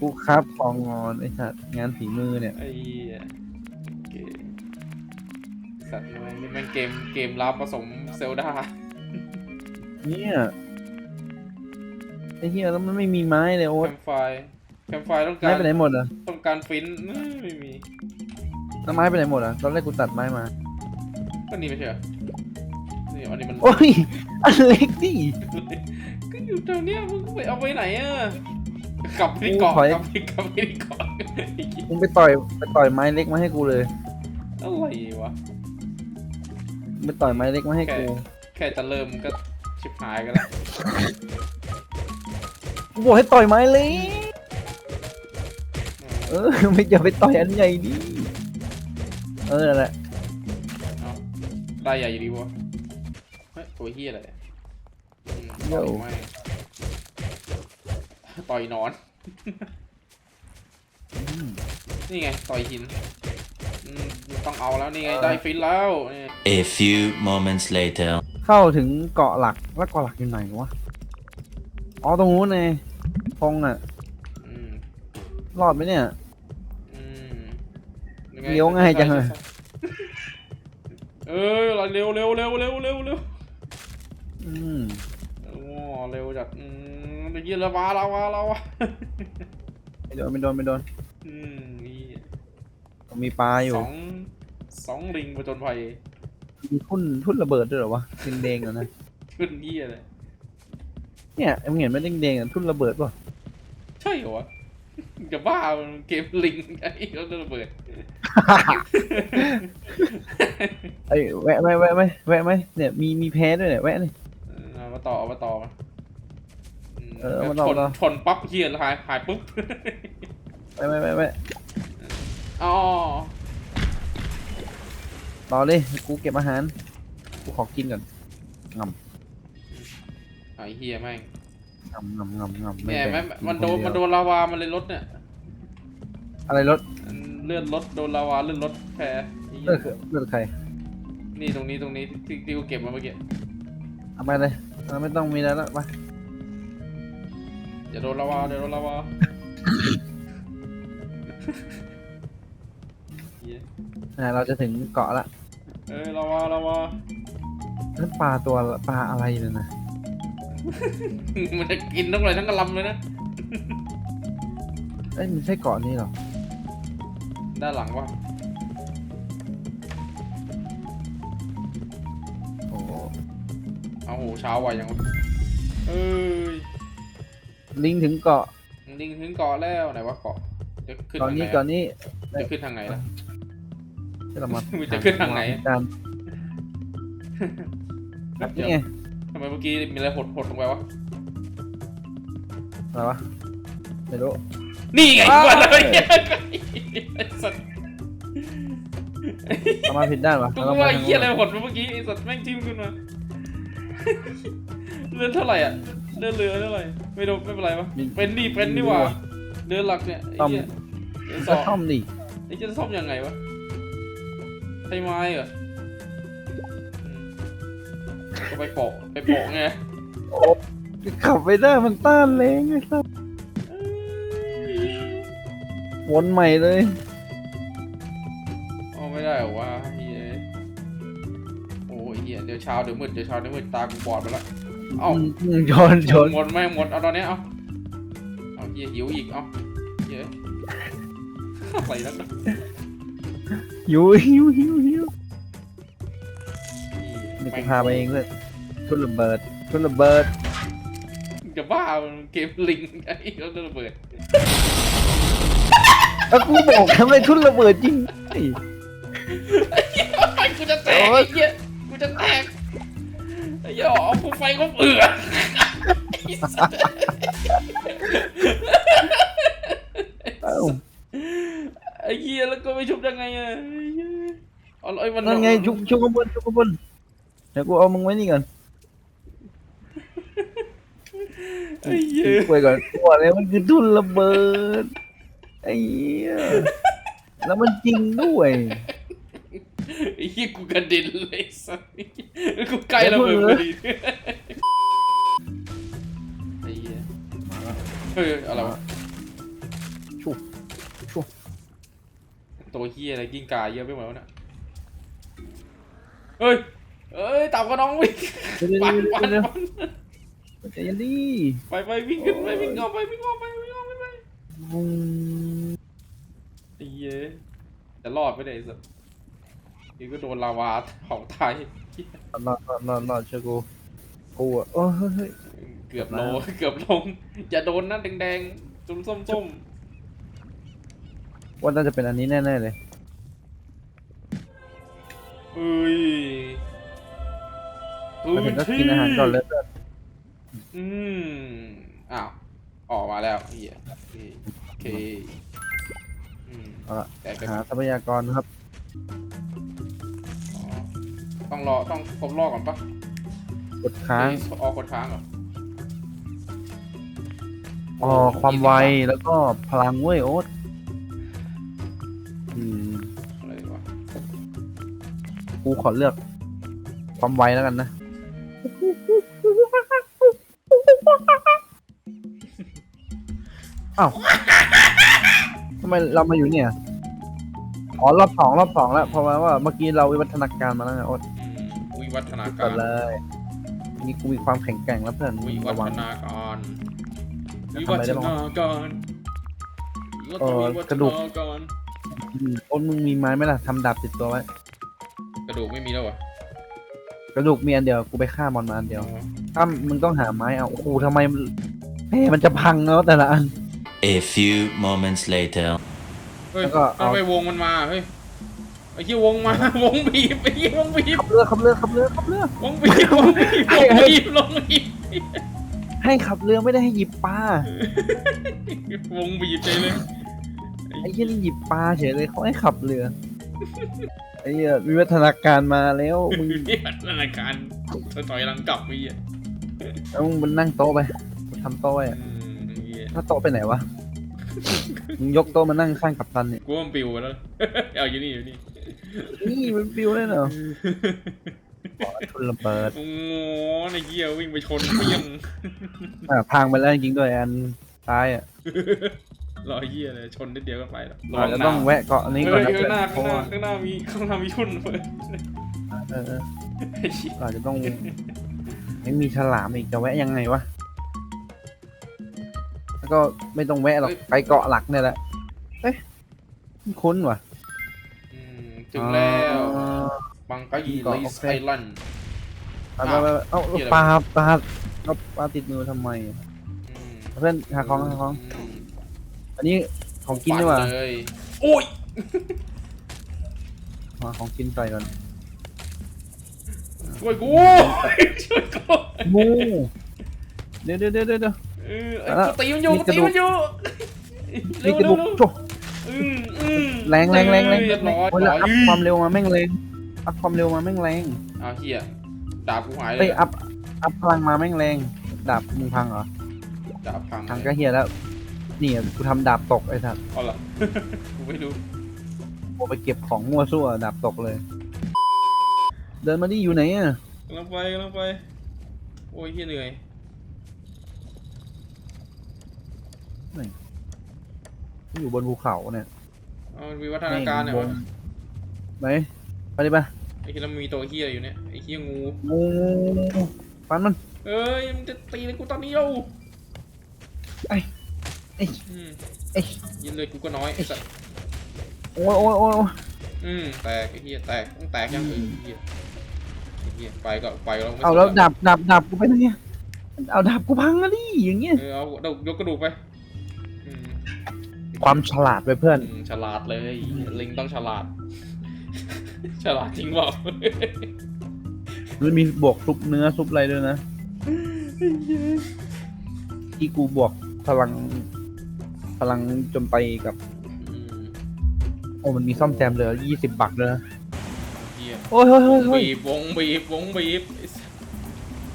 กูครับฟองงอนไอ้สัตว์งานฝีมือเนี่ย ไอ้เหี้ยเกมสัตว์มันนี่มันเกมเกมลับผสมเซลดาเนี่ยไอ้เหี้ยแล้วมันไม่มีไม้เลยโอ๊แคตมไฟแคมไฟต้องกาไม้รไปไหนหมดอะต้องการฟินอื้อไม่มีแล้วไม้ไปไหนหมดอะตอนแรกกูตัดไม้มา ก็นี่ไม่ใช่เหรอนี่อันนี้มัน โอ้ยอันเล็กดิก็อยู่แถวเนี้ยมึงไปเอาไปไหนอะ กลับไปที่เกาะกูถอยกลับไปกลับไปที่เกาะมึงไปต่อยไปต่อยไม้เล็กมาให้กูเลยอะไรวะไปต่อยไม้เล็กมาให้กูแค่จะเริ่มก็ชิบหายกันแล้วกูบอกให้ต่อยไม้เล็กเออไม่จะไปต่อยอันใหญ่ดิเออนั่นแหละเอาได้ใหญ่อยู่ดีวะเฮ้ยตัวเฮียอะไรเนี่ยอืมต่อยไม่ ต่อยหนอนอืมนี่ไง ต่อยหินอืมต้องเอาแล้วนี่ไงได้ฟินแล้วนี่ A few moments later. เข้าถึงเกาะหลักแล้วเกาะหลักอยู่ไหนวะ อ๋อตรงนู้นไงพงอะ อืมรอดไหมเนี่ย อืมยังเลี้ยวง่ายจังเลย เออเร็วเร็วเร็วเร็วเร็วเร็ว อืม โอ้เร็วจัดอืม เดี๋ยวเยี่ยละวาละวาละวไม่โดนไม่โดนไม่โดนอืมนี่มีปลาอยู่สองสองลิงผจญภัยมีทุ่นทุ่นระเบิดด้วยเหรอวะแดงๆอะนะขึ้นเยี่ยเลยเนี่ยมึงเห็นไหมแดงๆอะทุ่นระเบิดป่ะใช่เหรอวะจะบ้ามันเกมลิงไอ้เขาจะระเบิดไอ้ยแวะไหมแวะไหมแวะไหมเนี่ยมีมีแพ้ด้วยเนี่ยแวะเออเอามาต่อเอามาต่อมา เออเอามาต่อชนต่อชนปั๊บเฮียหายหายปุ๊บแวะแวะแวะแวะอ๋อต่อเลยกูเก็บอาหารกูขอกินก่อนงไอ้เฮียแม่งำงำงำงำงำเนี่ยแบ่แม่งงมันโดนคมันเยโดวนลาวามันเลยลดเนี่ย อะไรรถเลื่อนรถโดนลาวาเลื่อนรถแพ้ไอ้เหี้เลือยดเลือดใครนี่ตรงนี้ตรงนี้ที่ที่กูเก็บมาเมื่อกี้เอาไปเลยเราไม่ต้องมีแล้วละไป อย่าโดนลาวาเดี๋ยวโดนลาวาเหี้ยอ่าเราจะถึงเกาะละเอ้ยลาวาลาวา นั่นปลาตัวปลาอะไรเนี่ยนะมันจะกินทั้งเลยทั้งกระลำเลยนะ เอ้ยมันใช่เกาะนี้เหรอด้านหลังว่าโอ้โหเอาโหเช้าไวยังวะเอ้ย ลิงถึงเกาะลิงถึงเกาะแล้วไหนวะเกาะจะขึ้นเกาะทางไหนนี้อะเกาะนี้จะขึ้นทางไหนนะที่เรามามันจะขึ้นทางไหน ตามนี่ไงทำไมเมื่อกี้มีอะไรหดหดลงไปวะอะไรวะไม่รู้ นี่ไงอ้าวว่าแล้วเนี่ยไอ้สัตว์เรามาผิดด้านวะกูเราว่ามาไอ้เหี้ยอะไรหดไปเมื่อกี้ไอ้สัตว์แม่งทิ่มขึ้นมาเลื่อนเท่าไหร่อะ เลื่อนเรือเท่าไหร่ไม่รู้ไม่เป็นไรปะเป็นดิเป็นนี่หว่าเรือหลักเนี่ยไอ้เหี้ยเรือสก็องท่อมดิไอ้จะซ่อมยังไงวะใช้ไม้เหรออืมก็ไปโปะไปโปะไงขับไปได้มันต้านแรงไอ้สัสวนใหม่เลยอ๋อไม่ได้เหรอวะเฮียโอ้ยเฮียเดี๋ยวเช้าเดี๋ยวมืดเดี๋ยวเช้าเดี๋ยวมืดตากูบอดไปแล้ว เอ้ามโยนโยนหมดแม่งหมดเอาตอนเนี้ยเอาเอาเฮียหิวอีกเอาเฮียอะไรนักหนาหิวหิวหิวหิวเหี้นี่ยกูพาไปเองเลยทุนระเบิดทุนระเบิดจะบ้ามันเกมลิงไอ้เขาจะระเบิดแล้วกูบอกทำไมทุนระเบิดจริงไอ้ไอ้กูจะแตกไอ้เฮียกูจะแตกไอ้เหี้ ยเอากูไฟก็เอือไอ้สัสเอ้าไอ้เหี้ยแล้วก็ไม่ชุบยังไงอะไอ้เหี้ยเอาไอ้มันนั่นไงชุกชุกข้างบนชุกข้างบนเดี๋ยวกูเอามึงไว้นี่ก่อนไอ้เหี้ยไปก่อนกูบอกเลยมันคือทุนระเบิดไอ้เหี้ยแล้วมันจริงด้วยไอ้ เหี้ยกูกระเด็นเลยสัสกูใกล้ระเบิดพอดีไอ้เหี้ยเฮ้ยอะไรวะชุบชุบตัวเฮียอะไรกิ้งก่าเยอะไปหมดแล้วเนี่ยเฮ้ยเอ้ยเต่ากระน้องวิ่งเดี๋ยวปันเดี๋ยวปันเดี๋ยวปันใจเย็นดิไปไปวิ่งขึ้นไปวิ่งออกไปวิ่งออกไปวิ่งออกไปไปอืมไอ้เหี้ยจะรอดไม่ได้สัส นี่ก็โดนลาวาเผาตายรอดรอดรอดรอดเชื่อกูกูอะโอ้ยเฮ้ยเฮ้ยเกือบโลเกือบลงอย่าโดนนั่นแดงๆจุ่มส้มว่าน่าจะเป็นอันนี้แน่ๆเลยๆเอ้ยมาถึงก็กินอาหารก่อนเลยอืมอ้าวออกมาแล้วเฮียโอเคโอเคอืมเอาละแต่ก็หาทรัพยากรครับอ๋อ ต้องรอต้องครบรอบก่อนปะกดค้างเอ้ยออกกดค้างเหรออ๋อความไวแล้วก็พลังเว้ยโอ๊ตอืมอะไรวะกูขอเลือก ความไวแล้วกันนะอ้าวทำไมเรามาอยู่เนี่ย อ๋อ รอบสองรอบสองแล้วเพราะว่าว่าเมื่อกี้เราวิวัฒนาการมาแล้วไงโอ๊ตอืม วิวัฒนาก่กาอนรเลยมีกูมีความแข็งแกร่งแล้วเพื่อนวิวัระฒวังนาการจะวิทำวัอะไรฒได้บ้างนาการเราเอต้องอวิวักฒระดูก นาการอืมโอ๊ตมึงมีไม้ไหมล่ะทำดาบติดตัวไว้กระดูกไม่มีแล้วเหรอกระดูกมีอันเดียวกูไปฆ่ามอนมาอันเดียวถ้ามึงต้องหาไม้เอาโอ้โหทำไมแม่มันจะพังแล้วแต่ละอัน A few moments later. เฮ้ยแล้วก็เอา ทำไมวงมันมา เฮ้ย ไอ้เหี้ยวงมา วงบีบไอ้เหี้ยวงบีบขับเรือขับเรือขับเรือขับเรือ วงบีบวงบีบวงบีบวงบีบให้ขับเรือไม่ได้ให้หยิบปลาวงบีบใจเลยไอ้เหี้ยนี่หยิบปลาเฉยเลยเขาให้ขับเรือไอ้เหี้ยวิวัฒนาการมาแล้วมึงวิวัฒนาการถอยหลังกลับไปอะเอามึงมันนั่งโต๊ะไปทำโต๊ะไว้อะอืมไอ้เหี้ยถ้าโต๊ะไปไหนวะมึงยกโต๊ะมานั่งข้างกับตันเนี่ยกูว่ามันปิวไปแล้วเอาอยู่นี่อยู่นี่ นี่มันปิวเลยเหรออ๋อทุนระเบิดโอ้โหไอ้เหี้ยวิ่งไปชนเปี้ยงอะพังไปแล้วจริงๆด้วยอันท้ายอะรอยเหี้ยเลยชนนิดเดียวก็ไปแล้วอาจจะต้องแวะเกาะนี้ก่อนเฮ้ยนะข้างหน้าเพข้างราะหน้าว่าข้างหน้ามีข้างหน้ามีทุ่นเปิดเออเออไอ้เหี้ยอาจจะต้องไม่มีฉลามอีกจะแวะยังไงวะแล้วก็ไม่ต้องแวะหรอกไปเกาะหลักเนี่ยแหละเอ้ยคุ้นว่ะอืม ถึงแล้วอ๋อบังกะยีก่อนไลโอส์เคไอแลนด์ไปไปไปเอ้าเหี้ยอะไรปลาปลาเอาปลาติดมือทำไมอืมเพื่อนหาของหาของมอันนี้ของกินดีกว่าปั่เลยโอ้ยหาของกินใส่ก่อนช่วยกูช่วยกูงูเดี๋ยวเดี๋ยวเดี๋ยวเดี๋ยวเออไอ้อะกูตีมันอยู่มีกูกระตีดูกมันอยู่นี่กระดูกเร็วโจ้ๆอืมอืม แรงแรงแรงแรงเรียบร้อยโอ้ยแล้วอัพความเร็วมาแม่งแรงอัพความเร็วมาแม่งแรงอ้าวเฮียดาบกูหายเลเอ้ยยอัพอัพพลังมาแม่งแรงดาบมึงพังเหรอดาบพังพังก็เฮียแล้วนี่อะกูทำดาบตกไอ้สัสเอาล่ะกูไม่รู้กูไปเก็บของมั่วซั่วดาบตกเลย เดินมาดิอยู่ไหนอะกำลังไปกำลังไป โอ้ยเฮียเหนื่อยอยู่บนภูเขาเนี่ย เอามันมีวัฒนาการเนี่ยวะไหนไปดิปะไอ้เฮียแล้วมันมีตัวเฮียอยู่เนี่ยไอ้เฮียงูงูฟันมัน เอ้ยมันจะตีเลยกูตอนนี้เราไอ้ไอ้อืมไอ้ยินเลยกูก็น้อยไอ้สัสโอ้ยโอ้ยโอ้ยโอ้ยอืมแตกไอ้เฮียแตกต้องแตกยังเออไอ้เฮียไอ้เฮียไปก็ไปแล้วไม่เอาสนแล้วดาบดาบดาบกูไปไหนอะเอาดาบกูพังอะดิอย่างเงี้ย เออเอาเอายกกระดูกไปอืม ความฉลาดไปเพื่อน อืมฉลาดเลย ลิงต้องฉลาด ฉลาดจริงเปล่ามันมีบวกซุปเนื้อซุปอะไรด้วยนะ ที่กูบวกพลัง พลังจนไปกับ อืมโอ้มันมีซ่อมแซมเหลือยี่สิบบักเลยนะเฮียโอ้ยเฮ้ยเฮ้ยเฮ้ยบีบวงบีบวงบีบไอ้สัส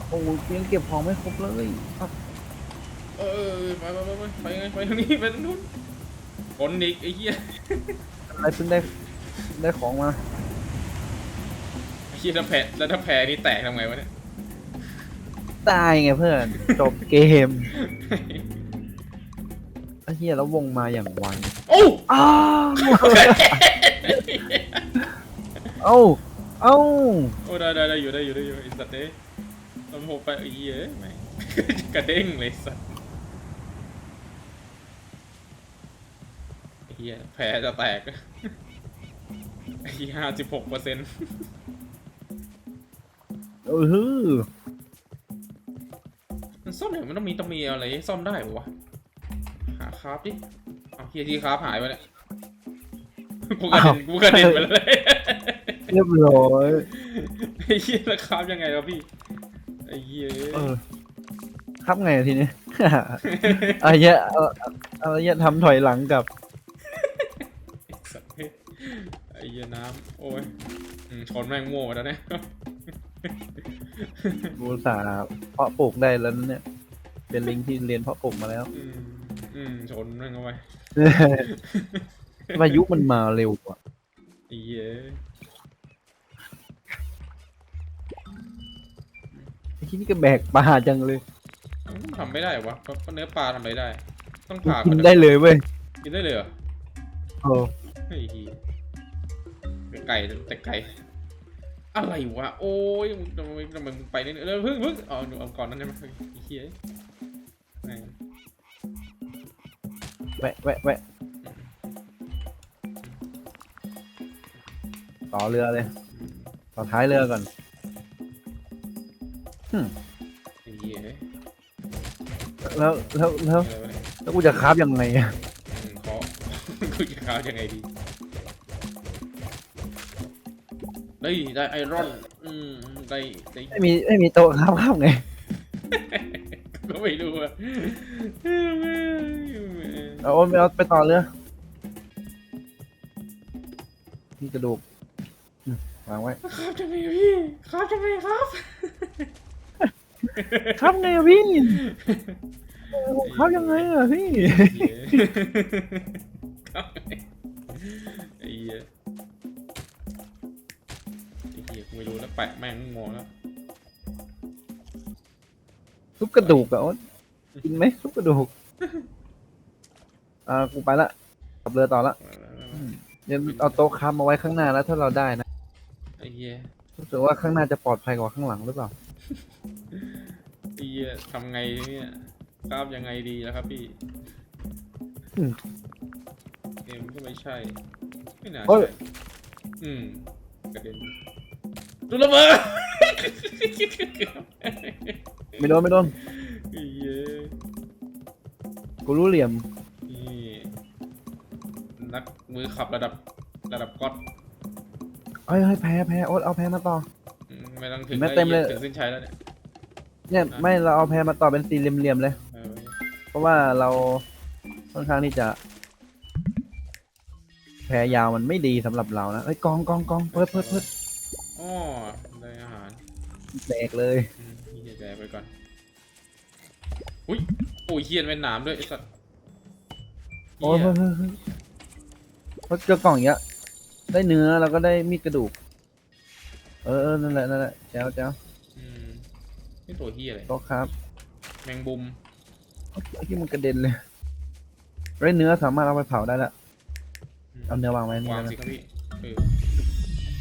โอ้ยยังเก็บของไม่ครบเลยครับเออไปไปไปไปไปไงไปทางนี้ไปทางนู้นค นอีกไอ้เหี้ยอะไรเพิ่งได้ได้ของมาไอ้เหี้ยถ้าแพ้แล้วถ้าแพ้นี่แตกทำไงวะเนี่ยตายไงเพื่อน จบเกมไอ้ไอ้เฮียแล้ววงมาอย่างไวโอ้อ้าวเอ้าเอ้าโอ้ได้ได้ได้อยู่ได้อยู่ได้อยู่ไอ้สัตว์เอ้ยลำโพงไปไอ้เหี้ยแม่งกระเด้งเลยสัตว์ ไอ้เหี้ยแผลจะแตกไอ้เหี้ยห้าสิบหกเปอร์เซ็นต์เออฮือมันซ่อมเนี่ยมันต้องมีต้องมีอะไรให้ซ่อมได้ปะวะ หาคราฟดิเอาเฮียที่คราฟหายไปเนี่ยกูกระเด็นกูกระเด็นไปเลยเรียบร้อยไอ้เหี้ยแล้วคราฟยังไงวะพี่ไอ้เหี้ยเออครับไงทีนี้ไอ้เหี้ยเอาเอาไอ้เหี้ยทำถอยหลังกลับ สัตว์เฮ้ยไอ้ เหี้ยน้ำโอ้ยอืมชนแม่งโม่แล้วเนี่ย บูสาห์เพาะปลูกได้แล้วเนี่ย เป็นลิงที่เรียนเพาะปลูกมาแล้ว อืมอืมชนแม่งเข้าไปพายุมันมาเร็วกว่าไอ้เหี้ยไอ้ที่นี่ก็แบกปลาจังเลยมันทำไม่ได้วะเพราะเนื้อปลาทำไม่ได้ ต้องกูผ่ากิกินได้เลยเว้ยกินได้เลยเหรอ เออ ไอ้เหี้ยแต่ ไก่แต่ไก่อะไรวะโอ้ยมึงทำไมทำไมมึงไปเนี่ยเออเพิ่งเพิ่งเอาเอาก่อนนั้นได้ไหมเฮ้ยไอ้เหี้ยแม่งแวะแวะแวะต่อเรือเลยต่อท้ายเรือก่อนไอ้เหี้ยแล้วแล้วแล้วอะไรวะเนี่ยแล้วกูจะคราฟยังไงอะอืมขอกูจะค้ายังไงดี ได้ได้ไอรอน อืมได้ได้ไม่มีไม่มีโต๊ะคราฟคราฟไงก็ไม่รู้อะเอาโอนไปเอาไปต่อเรือนี่กระดูกอืมวางไว้ ครับจังไงพี่ครับจังไงครับ ครับไงอะพี่เออครับยังไงอะพี่ แล้วแปะแม่งงงแล้วซุปกระดูกอะโอ๊ตกินไหมซุปกระดูก อ่ากูไปละขับเรือต่อละเดี๋ยวเอาโต๊ะคราฟมาไว้ข้างหน้าแล้วถ้าเราได้นะไอ้เหี้ยรู้สึกว่าข้างหน้าจะปลอดภัยกว่าข้างหลังหรือเปล่าไอ้เหี้ยทำไงเนี่ยครับยังไงดีแล้วครับพี่อืม เกมก็ไม่ใช่ ไม่น่าโอ้ย ใช่อืมกระเด็น ดูระเบิดไม่โดนไม่โดนไอ้เหี้ยกูรู้เหลี่ยมนี่นักมือขับระดับระดับก๊อตเอ้ยเฮ้ยแพ้แพ้โอ๊ตเอาแพ้มาต่อ อืมไม่ต้องถึงแม่เต็มเลย ถึงเส้นชัยแล้วเนี่ยเนี่ยอะไม่เราเอาแพ้มาต่อเป็นสี่เหลี่ยมๆเลย เออเพราะว่าเราค่อนข้างที่จะ แพ้ยาวมันไม่ดีสำหรับเรานะเอ้ยกองกองกองเพิดเพิดเพิด อ๋อได้อาหารแดกเลยอืมนี่จะแจกไปก่อน อุ้ยโอ้ยเฮียนเป็นหนามด้วยไอ้สัตว์โอ้ยเหี้เฮ้ยยเฮ้ยเฮ้ยเพราะเจอกล่องอย่างเงี้ยได้เนื้อแล้วก็ได้มีดกระดูก เออเออนั่นแหละนั่นแหละแจ้วแจ้วอืมนี่ตัวเฮียอะไรโต๊ะครับแมงบุมไอ้ที่มันกระเด็นเลยได้เนื้อสามารถเอาไปเผาได้ละเอาเนื้อวางไว้นี่วางแล้วสินะครับพี่เออ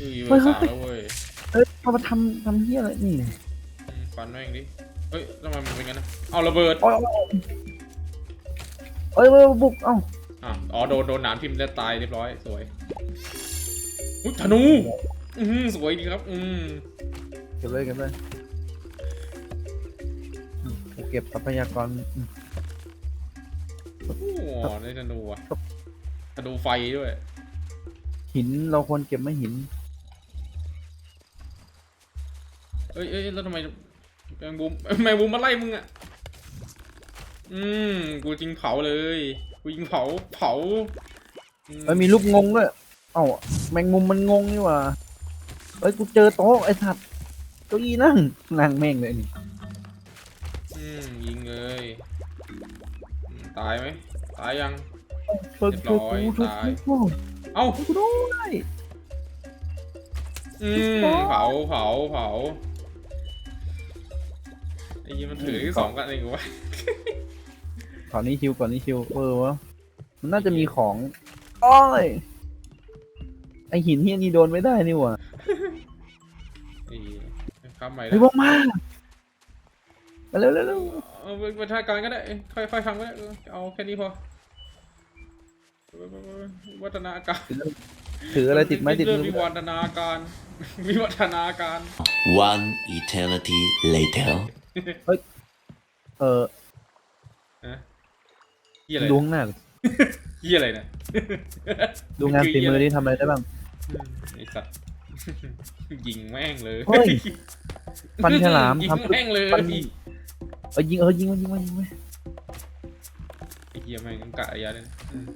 เออเฮ้เบอยร์เฮ้ยสามแล้วเว้ยเอ้ยเอามาทำทำเฮียอะไรนี่อืมฟันแม่งดิเฮ้ยทำไมมันเป็นงั้นนะเอาระเบิด โอ้ยโอ้ยเอ้ยเอ้ยบุกเอ้าอะอ๋อโดนโดนหนามทิ่มแล้วตายเรียบร้อยสวยอุ้ยธนู อือสวยดีครับ อืมเก็บเลยเก็บเลยอืมกูเก็บทรัพยากรอืมโอ้โหได้ธนูอะธนูไฟด้วย หินเราควรเก็บไม่หิน เอ้ยเอ้ยแล้วทำไมแมงบุมแมงบุมมาไล่มึงอะ อืม กูจริงเผาเลย กูยิงเผา เผาอืมันมีลูกงงด้วย เอ้าแมงมุมมันงงนี่หว่าเอ้ย กูเจอโต๊ะไอ้สัตว์เก้าอี้นั่ง นั่งแม่งเลยนี่ อืม ยิงเลยอืมตายไหม ตายยังช่วยเรียบร้ช่วยอยกูช่วยตายกูเอ้าช่วยกูด้วยอืม เผา เผา เผาไอ้ ยี่มันถือที่สองกันเองวะก่อนนี้คิวก่อนนี้คิวเออวะมันน่าจะมีของอ้อยไอหินเฮียนี่โดนไม่ได้นี่หว่าไอ้ข้ามใหม่แล้เฮ้ยววงมามาเร็วเร็วเร็วเอาเป็นประธานการก็ได้ค่อยค่อยทำก็ได้เออเอาแค่นี้พอวัฒนาการถืออะไรติดไม้ติดเรื่มืองอวิวัฒนาการวิวัฒนาการ One eternity later. เออนะเฮียอะไรดูข้างหน้าดิเฮียอะไรเนี่ยดูงานฝีมือที่ทำอะไรได้บ้างไอสัตว์ยิงแม่งเลยเฮ้ยฟันฉลามยิงทำแม่งเลยฟันเออยิงเออยิงมันยิงมันยิงมันไอ้เฮียแม่งกะระยะเลยนะอืม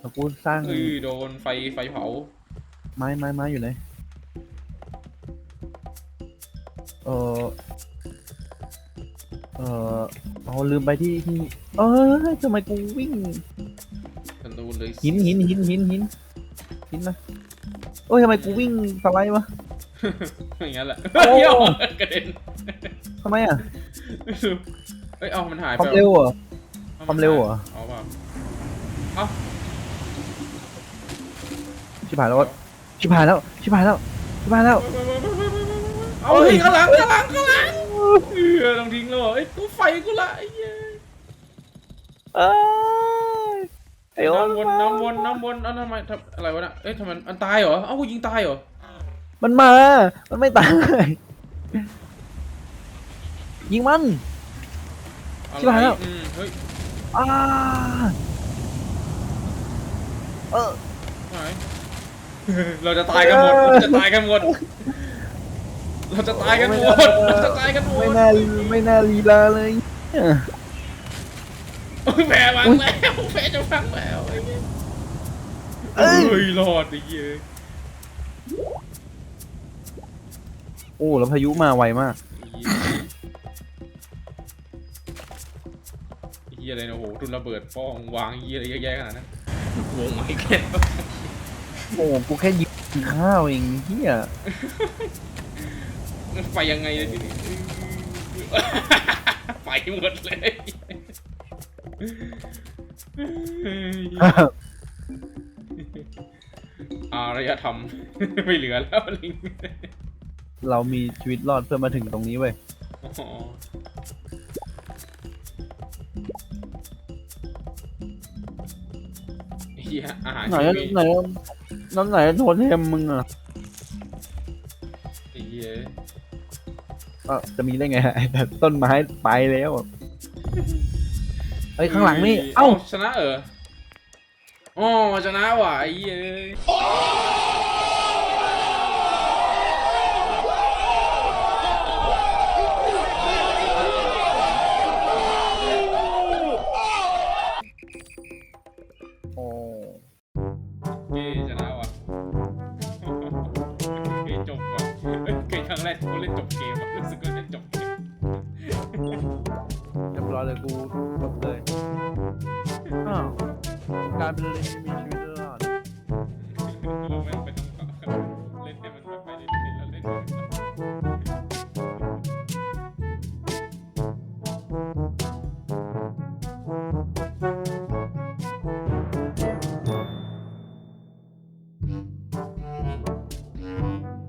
แล้วกูสร้างเออโดนไฟไฟเผา ไม้ไม้ไม้อยู่ไหนเออ เออเอาลืมไปที่ที่เออทำไมกูวิ่งธนูเลยหินหินหินหินหินหินนะโอ้ยทำไมกูวิ่งสไลด์วะอย่างนั้นแหละโอ้เหี้ยกระเด็นทำไมอะเอ้ยเอามันหายความไปเร็วเหรออความเร็วเหรอเอาเปล่าเอาชิบหายแล้วชิบหายแล้วชิบหายแล้วชิบหายแล้วเอาเฮ้ยข้างหลังข้างหลังข้างหลัง เออต้องทิ้งแล้วเหรอไอ้ยกูไฟกูละไอ้เหี้ยเอ้ยไอ้โอ้น้ำวนน้ำวนน้ำวนเอ้าทำไมทำอะไรวะน่ะเอ้ยทำไมมันตายเหรอเอ้ากูยิงตายเหรอมันมา มันไม่ตาย ยิงมันอะไรชิบหายแล้วอืมเฮ้ยอ้าเออ หาย เราจะตายกันหมดเราจะตายกันหมด เราจะตายกันหมดเราจะตายกันหมดไม่น่าไม่น่าลีลาเลยเนี่ยโอ้ยแพ้พังแล้วแพ้จะพังแล้วไอ้เหี้ยเอ้ยเฮ้ยรอดไอ้เหี้ยโอ้แล้วพายุมาไวมากไอ้เหี้ยอะไรนะโอ้โหทุนระเบิดป้องวางไอ้เหี้ยอะไรเยอะแยะขนาดนั้นวงไม้แค่โอ้กูแค่ยิงข้าวเองเฮีย ไปยังไงเลยทีนี้ไปหมดเลย อารยธรรม ไม่เหลือแล้วลิงเรามีชีวิตรอดเพื่อมาถึงตรงนี้เว้ยอ๋อเฮียอาหารไหนชีอะวิต ไหนอะน้ำไหนโทนเทมมึงอะ อะจะมีได้ไงไอ้แบบต้นไม้ไปแล้วเฮ้ยข้างหลังนี่ เอ้าชนะเอออ๋อชนะว่ะไอ้เหี้ยเโอ้ย้ชนะว่ะเกยจบว่ะเอ้ยเกยครั้งแรกกูเล่นจบเกมว่ะ รู้สึกว่าจะจบเรียบร้อยเลยกูจบเลยอ้าวการเป็นเลยไม่มีชีวิต